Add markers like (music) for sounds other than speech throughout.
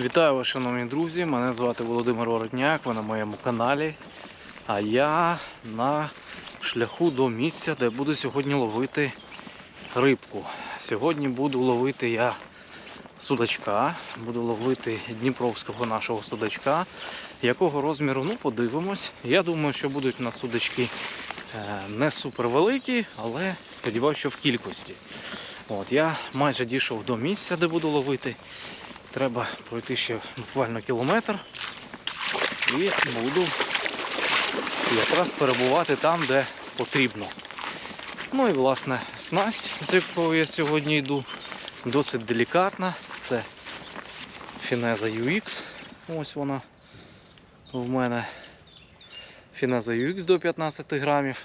Вітаю вас, шановні друзі! Мене звати Володимир Воротняк, ви на моєму каналі. А я на шляху до місця, де буду сьогодні ловити рибку. Сьогодні буду ловити я судачка, буду ловити дніпровського нашого судачка. Якого розміру, ну подивимось. Я думаю, що будуть на судачки е, не супер великі, але сподіваюся, що в кількості. От, я майже дійшов до місця, де буду ловити. Треба пройти ще буквально кілометр і буду якраз перебувати там, де потрібно. Ну і власне снасть, з якою я сьогодні йду, досить делікатна. Це Фінеза UX. Ось вона в мене. Фінеза UX до 15 грамів.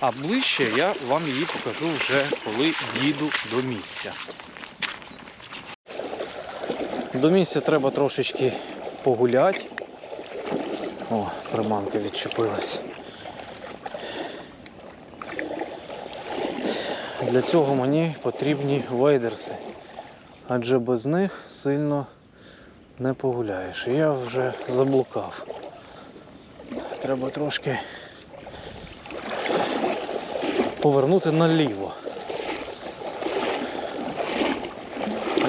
А ближче я вам її покажу вже коли дійду до місця. До місця треба трошечки погуляти. О, приманка відчепилась. Для цього мені потрібні вейдерси, адже без них сильно не погуляєш. Я вже заблукав. Треба трошки повернути наліво.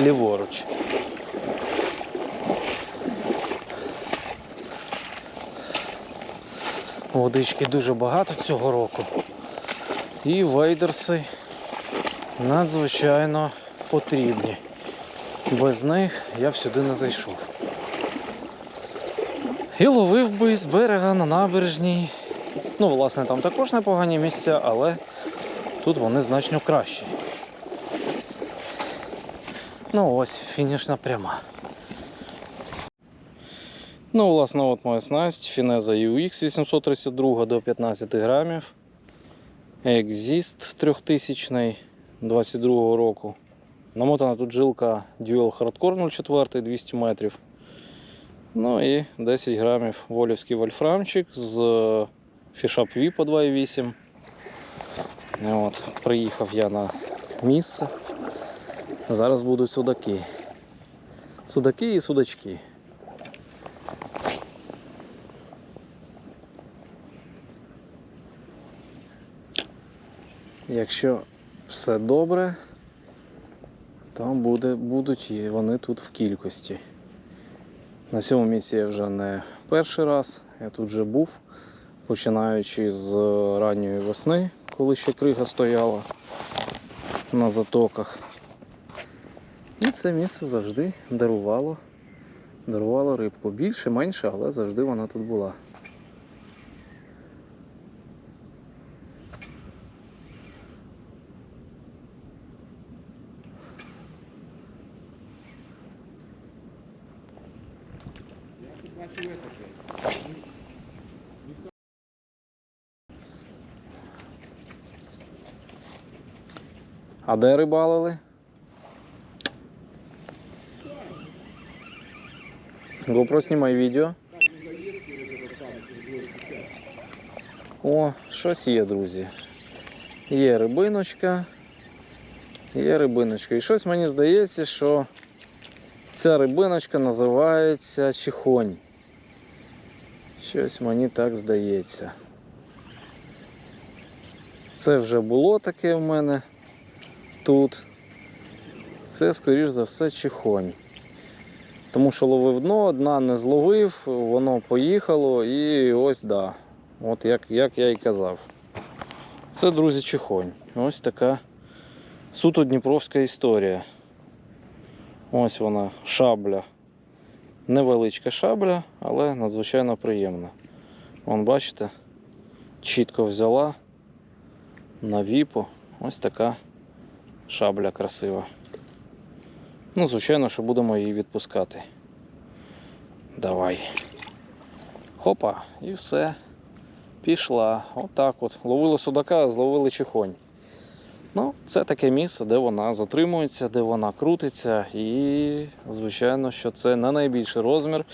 Ліворуч. Водички дуже багато цього року. І вейдерси надзвичайно потрібні. Без них я б сюди не зайшов. І ловив би з берега на набережній. Ну, власне, там також непогані місця, але тут вони значно кращі. Ну ось, фінішна пряма. Ну, власне, от моя снасть Фінеза UX 832 до 15 грамів. Exist 3000 22 року. Намотана тут жилка Dual Hardcore 04 200 метрів. Ну і 10 грамів волівський вольфрамчик з Fishap V по 2,8. От, приїхав я на місце. Зараз будуть судаки. Судаки і судачки. Якщо все добре, то буде, будуть вони тут в кількості. На цьому місці я вже не перший раз, я тут вже був, починаючи з ранньої весни, коли ще крига стояла на затоках. І це місце завжди дарувало, дарувало рибку. Більше, менше, але завжди вона тут була. А де рибалили? GoPro знімай відео. О, щось є, друзі. Є рибиночка. Є рибиночка. І щось мені здається, що ця рибиночка називається чихонь. Щось мені так здається. Це вже було таке в мене тут. Це, скоріш за все, чихонь. Тому що ловив дно, дна не зловив, воно поїхало і ось да. От як, як я і казав. Це, друзі, чихонь. Ось така суто дніпровська історія. Ось вона, шабля. Невеличка шабля, але надзвичайно приємна. Вон, бачите, чітко взяла на віпу. Ось така шабля красива. Ну, звичайно, що будемо її відпускати. Давай. Хопа, і все. Пішла. Отак от. Ловили судака, зловили чихонь. Ну, це таке місце, де вона затримується, де вона крутиться, і, звичайно, що це не найбільший розмір,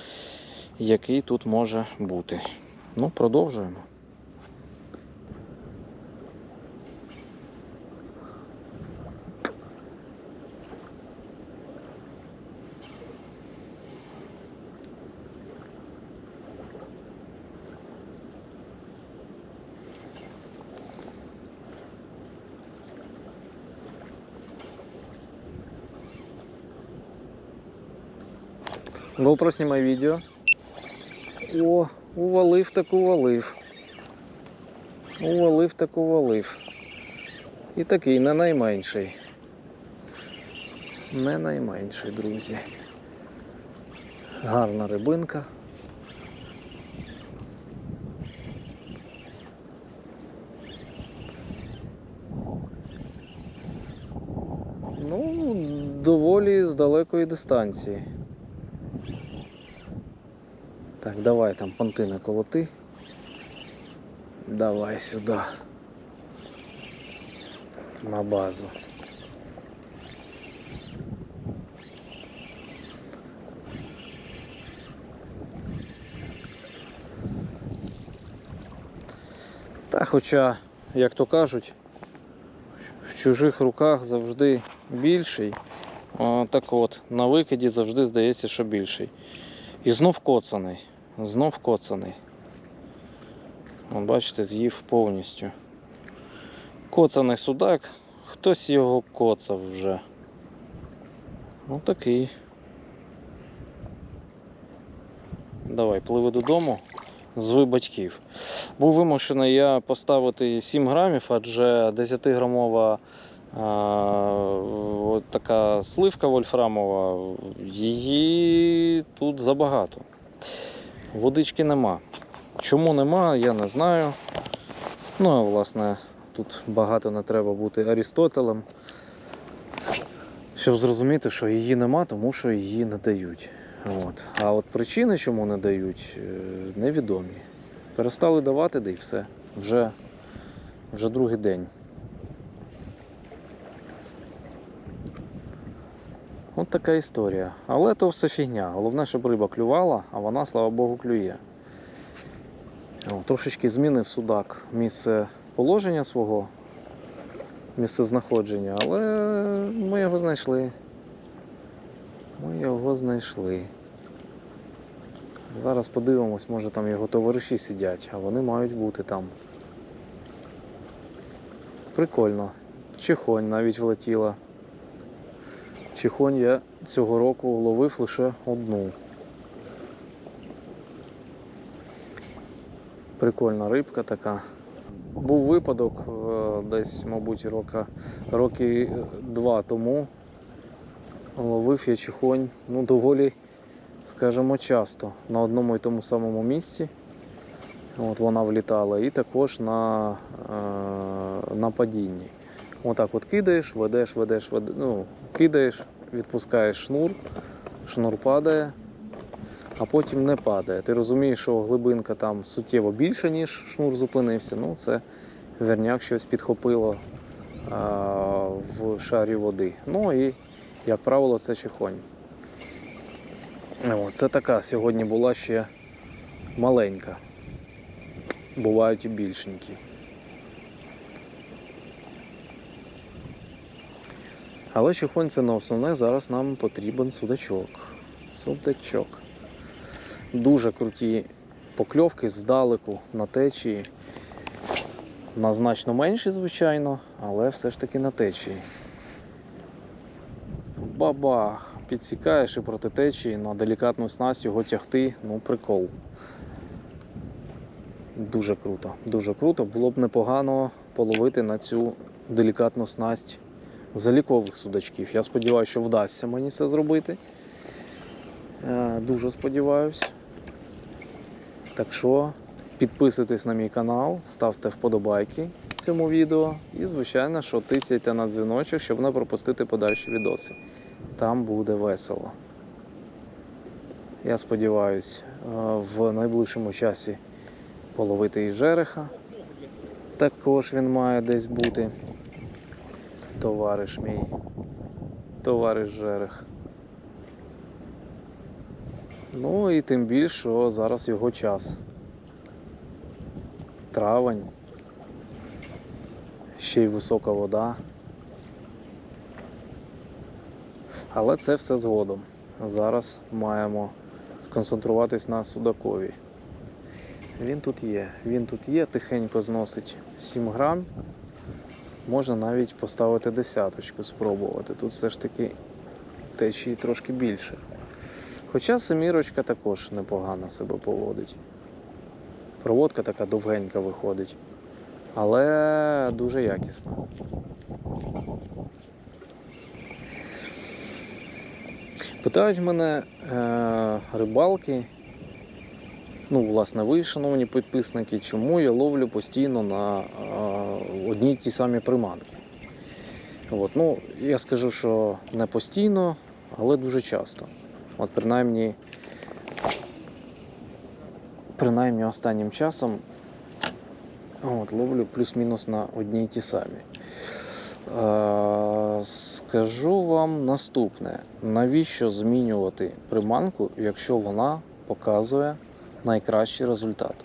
який тут може бути. Ну, продовжуємо. GoPro знімай відео. О, увалив так увалив. Увалив так увалив. І такий не найменший. Не найменший, друзі. Гарна рибинка. Ну, доволі з далекої дистанції. Так, давай там понти колоти. Давай сюди. На базу. Та хоча, як то кажуть, в чужих руках завжди більший. Так от, на викиді завжди здається, що більший. І знов коцаний. Знов коцаний. От бачите, з'їв повністю. Коцаний судак, хтось його коцав вже. Ну такий. Давай, пливи додому, зви батьків. Був вимушений я поставити 7 грамів, адже 10-грамова а, от така сливка вольфрамова, її тут забагато. Водички нема. Чому нема, я не знаю. Ну, а власне, тут багато не треба бути Арістотелем, щоб зрозуміти, що її нема, тому що її не дають. От. А от причини, чому не дають, е, невідомі. Перестали давати, да і все. Вже, вже другий день. От така історія. Але то все фігня. Головне, щоб риба клювала, а вона, слава Богу, клює. О, трошечки змінив судак місце положення свого, місце знаходження, але ми його знайшли. Ми його знайшли. Зараз подивимось, може там його товариші сидять, а вони мають бути там. Прикольно. Чихонь навіть влетіла. Чихонь я цього року ловив лише одну. Прикольна рибка така. Був випадок е, десь, мабуть, рока, роки е, два тому. Ловив я чихонь ну, доволі, скажімо, часто на одному і тому самому місці. От вона влітала, і також на, е, на падінні. Отак от кидаєш, ведеш, ведеш, ведеш, ну, кидаєш, відпускаєш шнур, шнур падає, а потім не падає. Ти розумієш, що глибинка там суттєво більша, ніж шнур зупинився. Ну, це верняк щось підхопило а, в шарі води. Ну і, як правило, це чихонь. О, це така сьогодні була ще маленька. Бувають і більшенькі. Але чихонь це не основне, зараз нам потрібен судачок. Судачок. Дуже круті покльовки здалеку на течії. На значно менші, звичайно, але все ж таки на течії. Бабах! Підсікаєш і проти течії на делікатну снасть його тягти, ну прикол. Дуже круто, дуже круто. Було б непогано половити на цю делікатну снасть залікових судачків. Я сподіваюся, що вдасться мені це зробити. Е, Дуже сподіваюся. Так що підписуйтесь на мій канал, ставте вподобайки цьому відео і, звичайно, що тисяйте на дзвіночок, щоб не пропустити подальші відоси. Там буде весело. Я сподіваюся, в найближчому часі половити і жереха. Також він має десь бути. Товариш мій. Товариш Жерех. Ну і тим більше, зараз його час. Травень. Ще й висока вода. Але це все згодом. Зараз маємо сконцентруватись на Судакові. Він тут є, він тут є, тихенько зносить 7 грам. Можна навіть поставити десяточку, спробувати. Тут все ж таки течії трошки більше. Хоча семірочка також непогано себе поводить. Проводка така довгенька виходить, але дуже якісна. Питають мене е, рибалки, ну, власне, ви, шановні підписники, чому я ловлю постійно на одній й ті самі приманки. От, ну, я скажу, що не постійно, але дуже часто. От принаймні, принаймні останнім часом от, ловлю плюс-мінус на одні й ті самі. Е, скажу вам наступне: навіщо змінювати приманку, якщо вона показує найкращий результат?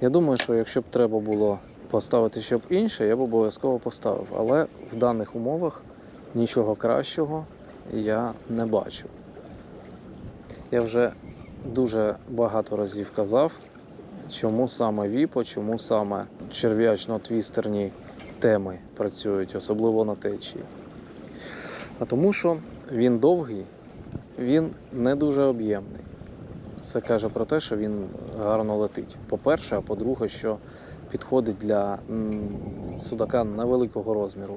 Я думаю, що якщо б треба було поставити щоб інше, я б обов'язково поставив. Але в даних умовах нічого кращого я не бачу. Я вже дуже багато разів казав, чому саме Віпо, чому саме черв'ячно-твістерні теми працюють, особливо на течії. А тому що він довгий, він не дуже об'ємний. Це каже про те, що він гарно летить. По-перше, а по-друге, що підходить для судака невеликого розміру.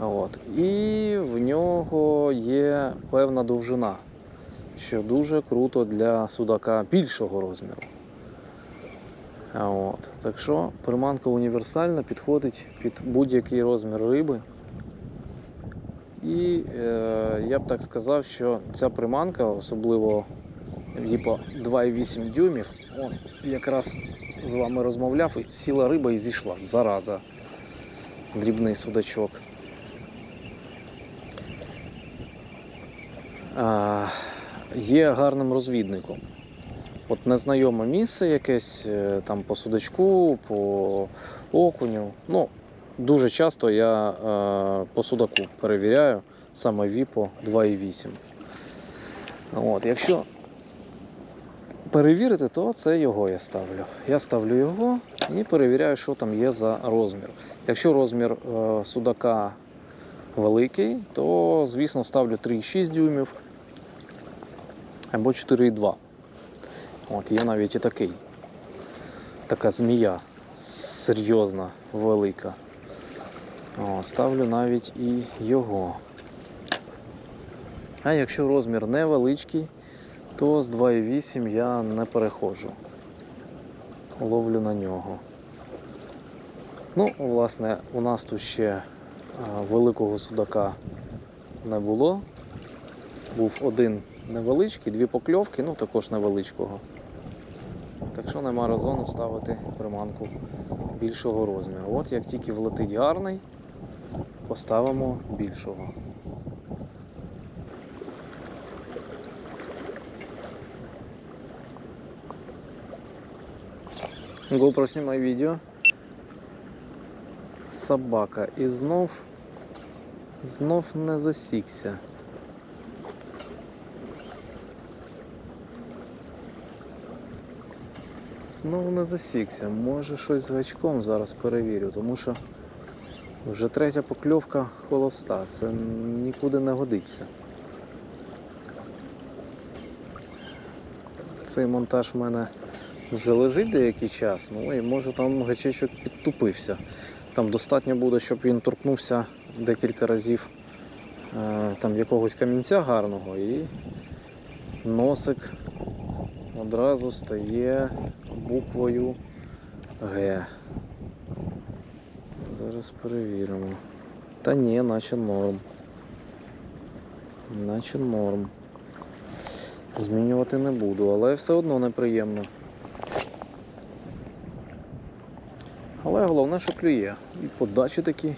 От. І в нього є певна довжина, що дуже круто для судака більшого розміру. От. Так що приманка універсальна, підходить під будь-який розмір риби. І е, я б так сказав, що ця приманка, особливо Віпо 2,8 дюймів, он якраз з вами розмовляв і сіла риба і зійшла. Зараза. Дрібний судачок. А, є гарним розвідником. От незнайоме місце якесь е, там по судачку, по окуню. Ну, дуже часто я е, по судаку перевіряю саме Віпо 2,8. От, якщо перевірити, то це його я ставлю. Я ставлю його і перевіряю, що там є за розмір. Якщо розмір е, судака великий, то звісно ставлю 3,6 дюймів або 4,2. От є навіть і такий. Така змія серйозна, велика. О, ставлю навіть і його. А якщо розмір невеличкий, то з 2,8 я не переходжу. Ловлю на нього. Ну, власне, у нас тут ще великого судака не було. Був один невеличкий, дві покльовки, ну також невеличкого. Так що нема резону ставити приманку більшого розміру. От як тільки влетить гарний, поставимо більшого. GoPro знімай відео. Собака. І знов знов не засікся. Знову не засікся. Може щось з гачком зараз перевірю, тому що вже третя покльовка холоста. Це нікуди не годиться. Цей монтаж в мене вже лежить деякий час, ну і може там гачечок підтупився. Там достатньо буде, щоб він торкнувся декілька разів е, там якогось камінця гарного і носик одразу стає буквою Г. Зараз перевіримо. Та ні, наче норм. Наче норм. Змінювати не буду, але все одно неприємно. Але головне, що клює. І подачі такі.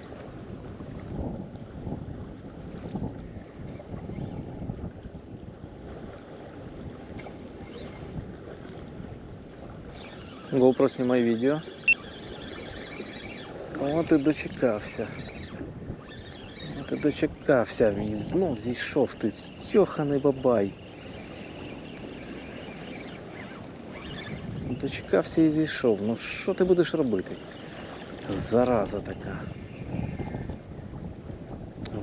GoPro знімай відео. О, ти дочекався. О, ти дочекався. І знов зійшов ти. Йоханий бабай. Дочекався і зійшов. Ну що ти будеш робити? Зараза така.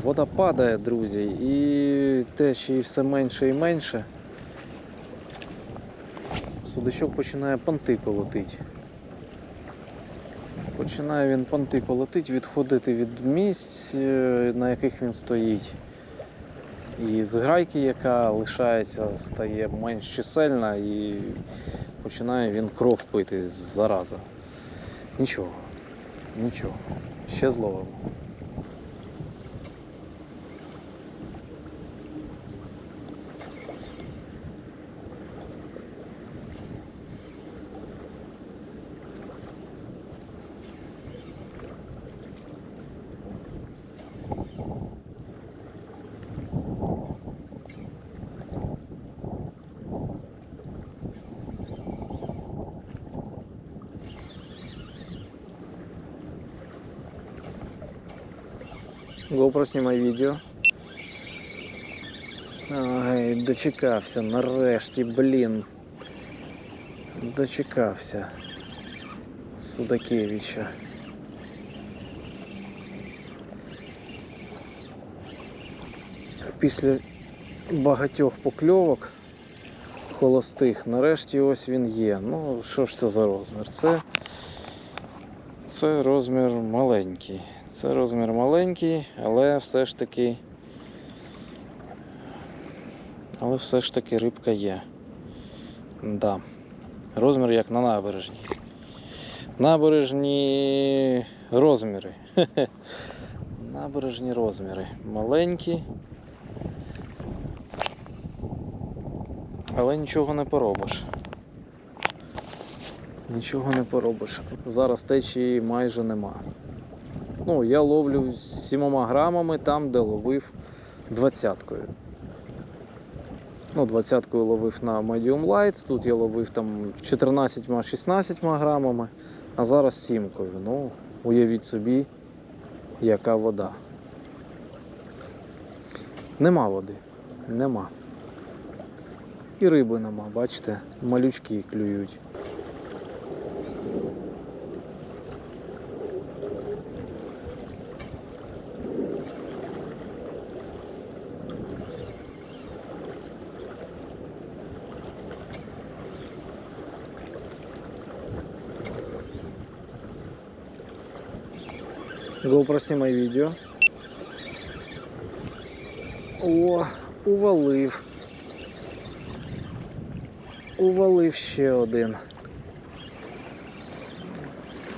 Вода падає, друзі, і течії все менше і менше. Судачок починає понти колотить. Починає він понти колотить, відходити від місць, е, на яких він стоїть. І з грайки, яка лишається, стає менш чисельна і починає він кров пити зараза. Нічого, нічого. Ще зловимо. Знімай відео. Ай, дочекався, нарешті, блін. Дочекався. Судакевича. Після багатьох покльовок холостих, нарешті ось він є. Ну, що ж це за розмір? Це, це розмір маленький. Це розмір маленький, але все ж таки. Але все ж таки рибка є. Да. Розмір як на набережній. Набережні розміри. (laughs) Набережні розміри. Маленькі. Але нічого не поробиш. Нічого не поробиш. Зараз течії майже нема. Ну, я ловлю з 7 грамами там, де ловив двадцяткою. Ну, двадцяткою ловив на Medium Light, тут я ловив там 14-16 грамами, а зараз сімкою. Ну, уявіть собі, яка вода. Нема води. Нема. І риби нема, бачите, малючки клюють. GoPro знімай відео. О, увалив. Увалив ще один.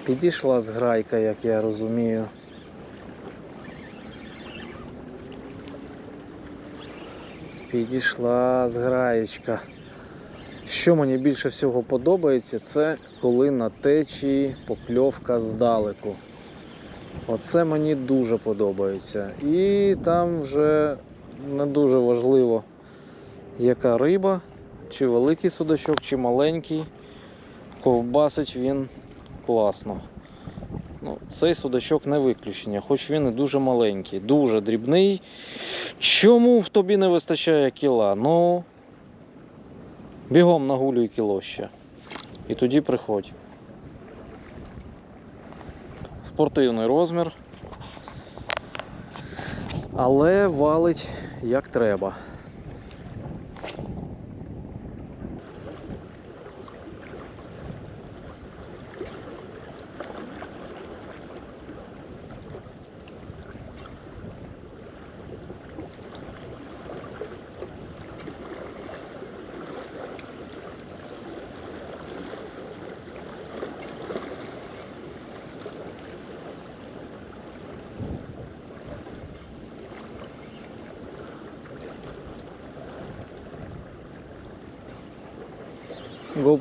Підійшла зграйка, як я розумію. Підійшла зграєчка. Що мені більше всього подобається, це коли на течії покльовка здалеку. Оце мені дуже подобається. І там вже не дуже важливо, яка риба, чи великий судачок, чи маленький. Ковбасить він класно. Ну, цей судачок не виключення, хоч він і дуже маленький, дуже дрібний. Чому в тобі не вистачає кіла? Ну, бігом нагулюй кіло ще. І тоді приходь. Спортивний розмір. Але валить як треба.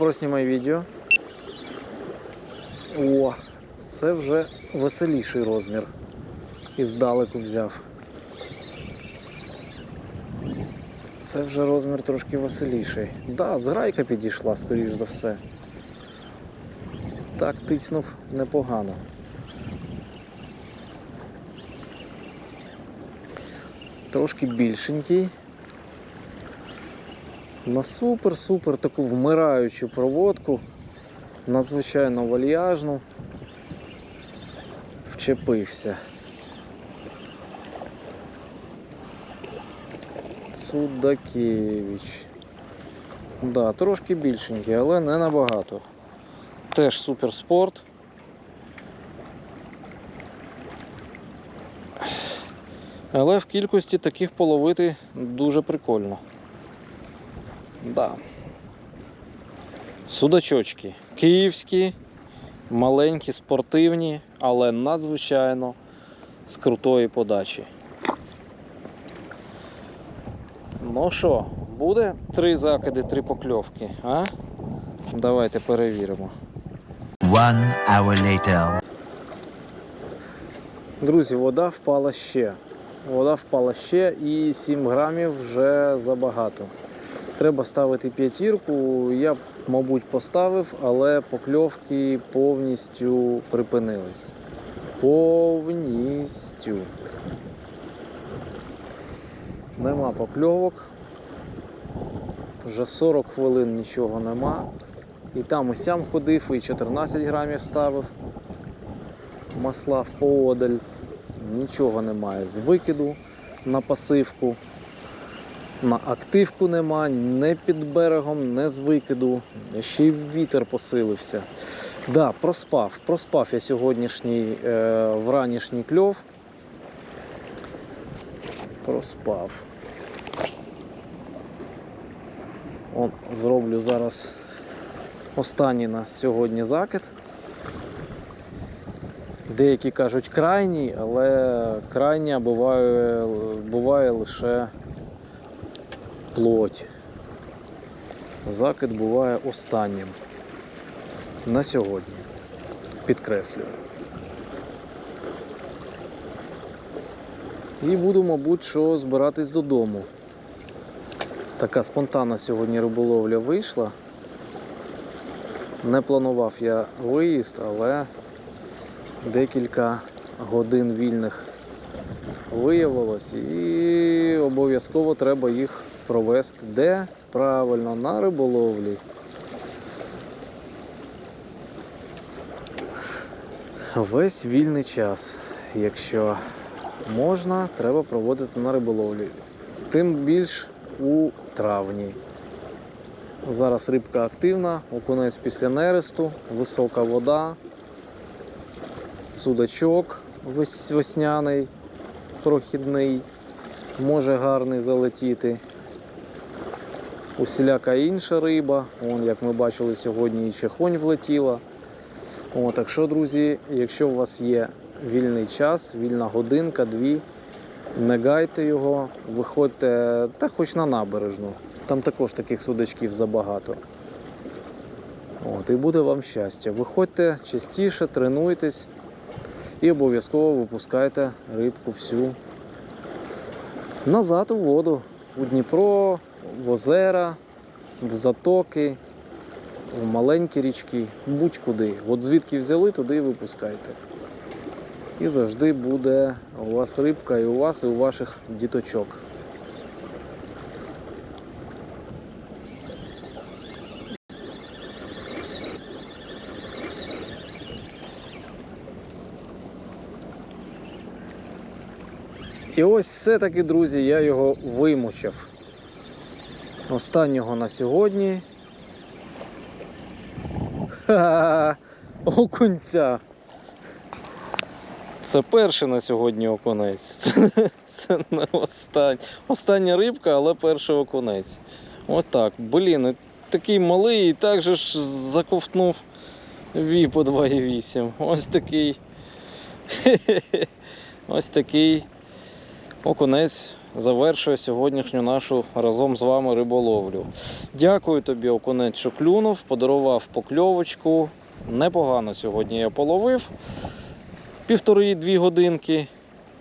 GoPro знімай відео. О, це вже веселіший розмір. І здалеку взяв. Це вже розмір трошки веселіший. Да, зграйка підійшла, скоріш за все. Так, тицнув непогано. Трошки більшенький. На супер-супер таку вмираючу проводку, надзвичайно вальяжну, вчепився. Судакевич. Да, трошки більшенький, але не набагато. Теж суперспорт. Але в кількості таких половити дуже прикольно. Да. Судачочки. Київські, маленькі, спортивні, але надзвичайно з крутої подачі. Ну що, буде три закиди, три покльовки, а? Давайте перевіримо. One hour later. Друзі, вода впала ще. Вода впала ще і 7 грамів вже забагато. Треба ставити п'ятірку. Я мабуть, поставив, але покльовки повністю припинились. Повністю. Нема покльовок. Вже 40 хвилин нічого нема. І там і сям ходив, і 14 грамів ставив масла в поодаль. Нічого немає з викиду на пасивку. На активку нема, не під берегом, не з викиду. Ще й вітер посилився. Да, проспав. Проспав я сьогоднішній е, вранішній кльов. Проспав. От, зроблю зараз останній на сьогодні закид. Деякі кажуть крайній, але крайня буває, буває лише плоть. Закид буває останнім. На сьогодні. Підкреслюю. І буду, мабуть, що збиратись додому. Така спонтанна сьогодні риболовля вийшла. Не планував я виїзд, але декілька годин вільних виявилось, і обов'язково треба їх провести де правильно на риболовлі. Весь вільний час, якщо можна, треба проводити на риболовлі. Тим більш у травні. Зараз рибка активна, окунець після нересту, висока вода, судачок весняний, прохідний, може гарний залетіти. Усіляка інша риба. Вон, як ми бачили сьогодні, і чехонь влетіла. О, так що, друзі, якщо у вас є вільний час, вільна годинка, дві, не гайте його, виходьте та хоч на набережну. Там також таких судачків забагато. От, і буде вам щастя. Виходьте частіше, тренуйтесь і обов'язково випускайте рибку всю назад у воду, у Дніпро, в озера, в затоки, в маленькі річки, будь-куди. От звідки взяли, туди і випускайте. І завжди буде у вас рибка і у вас, і у ваших діточок. І ось все-таки, друзі, я його вимучив. Останнього на сьогодні. Ха-ха-ха! Окунця. Це перший на сьогодні окунець. Це, це не останній. Остання рибка, але перший окунець. Ось так. Блін, такий малий і так же ж заковтнув віпу 2,8. Ось такий. Ось такий окунець завершує сьогоднішню нашу разом з вами риболовлю. Дякую тобі, окунець, що клюнув, подарував покльовочку. Непогано сьогодні я половив. Півтори-дві годинки.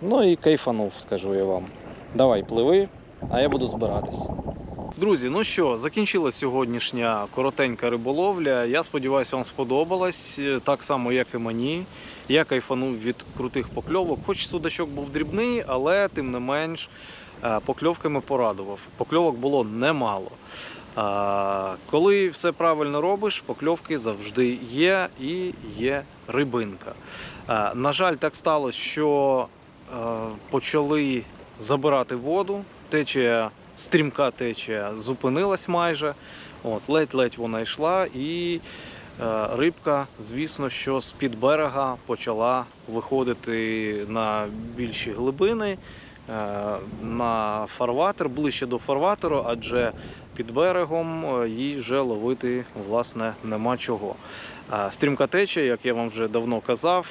Ну і кайфанув, скажу я вам. Давай, пливи, а я буду збиратись. Друзі, ну що, закінчилась сьогоднішня коротенька риболовля. Я сподіваюся, вам сподобалось. Е, Так само, як і мені. Я кайфанув від крутих покльовок. Хоч судачок був дрібний, але тим не менш покльовками порадував. Покльовок було немало. Коли все правильно робиш, покльовки завжди є і є рибинка. На жаль, так сталося, що е, почали забирати воду, течія стрімка течія зупинилась майже. Ледь-ледь вона йшла, і е, рибка, звісно, що з-під берега почала виходити на більші глибини. Е, На фарватер ближче до фарватеру, адже під берегом е, їй вже ловити власне нема чого. Е, Стрімка течія, як я вам вже давно казав,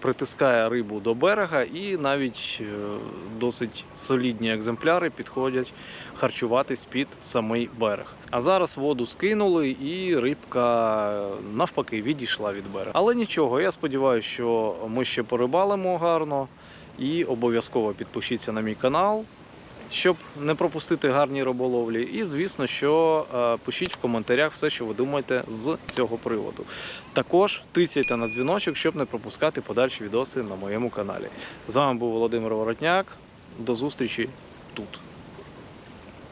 притискає рибу до берега, і навіть досить солідні екземпляри підходять харчуватись під самий берег. А зараз воду скинули, і рибка навпаки відійшла від берега. Але нічого, я сподіваюся, що ми ще порибалимо гарно. І обов'язково підпишіться на мій канал, щоб не пропустити гарні риболовлі. І звісно, що е, пишіть в коментарях все, що ви думаєте з цього приводу. Також тицяйте на дзвіночок, щоб не пропускати подальші відоси на моєму каналі. З вами був Володимир Воротняк. До зустрічі тут.